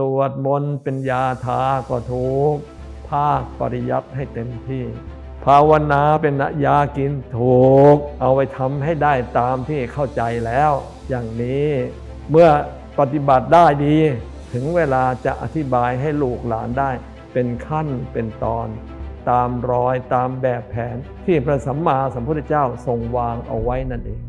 สวดมนต์เป็นยาทาก็ถูก ภาคปริยัติให้เต็มที่ ภาวนาเป็นยากินถูก เอาไปทำให้ได้ตามที่เข้าใจแล้ว อย่างนี้เมื่อปฏิบัติได้ดี ถึงเวลาจะอธิบายให้ลูกหลานได้ เป็นขั้นเป็นตอน ตามรอยตามแบบแผนที่พระสัมมาสัมพุทธเจ้าทรงวางเอาไว้นั่นเอง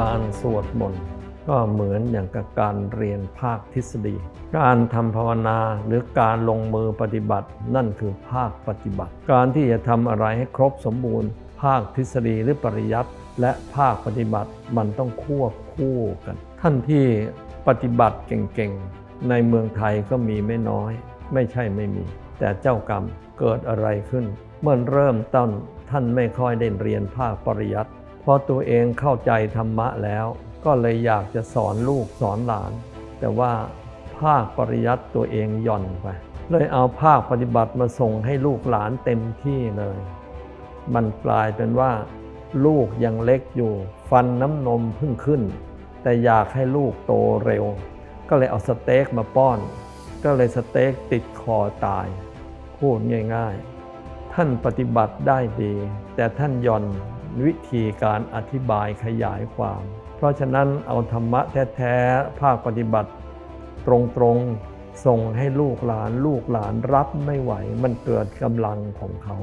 การสวดมนต์ก็เหมือนอย่างกับการเรียนภาคทฤษฎี การทำภาวนาหรือการลงมือปฏิบัติ นั่นคือภาคปฏิบัติ การที่จะทำอะไรให้ครบสมบูรณ์ ภาคทฤษฎีหรือปริยัติและภาคปฏิบัติมันต้องควบคู่กัน ท่านที่ปฏิบัติเก่งๆ ในเมืองไทยก็มีไม่น้อย ไม่ใช่ไม่มี แต่เจ้ากรรมเกิดอะไรขึ้น เมื่อเริ่มต้นท่านไม่ค่อยได้เรียนภาคปริยัติ พอตัวเองเข้าใจธรรมะแล้ว ก็เลยอยากจะสอนลูกสอนหลาน แต่ว่าภาคปริยัติตัวเองหย่อนไป เลยเอาภาคปฏิบัติมาส่งให้ลูกหลานเต็มที่เลย มันกลายเป็นว่า ลูกยังเล็กอยู่ ฟันน้ำนมเพิ่งขึ้น แต่อยากให้ลูกโตเร็ว ก็เลยเอาสเต็กมาป้อน ก็เลยสเต็กติดคอตาย พูดง่าย ๆ ท่านปฏิบัติได้ดี แต่ท่านย่อน วิธีการอธิบายขยายความ เพราะฉะนั้นเอาธรรมะแท้ๆ ภาคปฏิบัติ ตรงๆ ส่งให้ลูกหลานลูกหลานรับไม่ไหว มันเกิดกำลังของเขา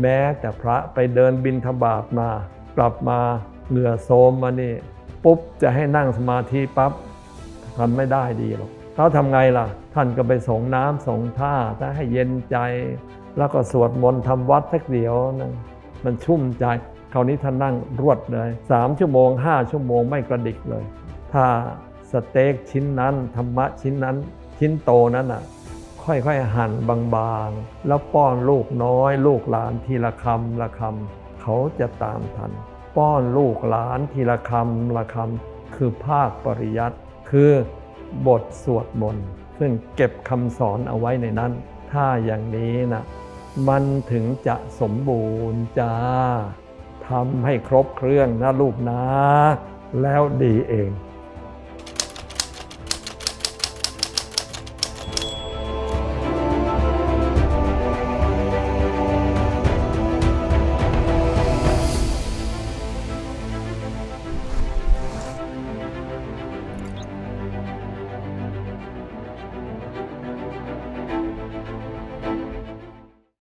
แม้แต่พระไปเดินบินทบาทมา กลับมาเหงื่อโซมมานี่ ปุ๊บจะให้นั่งสมาธิปั๊บทำไม่ได้ดีหรอกเขาทำไงล่ะ ท่านก็ไปส่งน้ำส่งท่าถ้าให้เย็นใจ แล้วก็สวดมนต์ทำวัดสักเดียวนะมันชุ่มใจ คราวนี้ท่านนั่งรวดเลยสามชั่วโมงห้าชั่วโมงไม่กระดิกเลย ถ้าสเต็กชิ้นนั้นธรรมะชิ้นนั้น ชิ้นโตนั้นอะค่อยๆหั่นบางๆ แล้วป้อนลูกน้อย ลูกหลานทีละคำละคำเขาจะตามทัน ป้อนลูกหลานทีละคำละคำคือภาคปริยัติคือบทสวดมนต์ซึ่งเก็บคำสอนเอาไว้ในนั้น ถ้าอย่างนี้นะมันถึงจะสมบูรณ์จ้า ทำให้ครบเครื่องนะลูกนะ แล้วดีเอง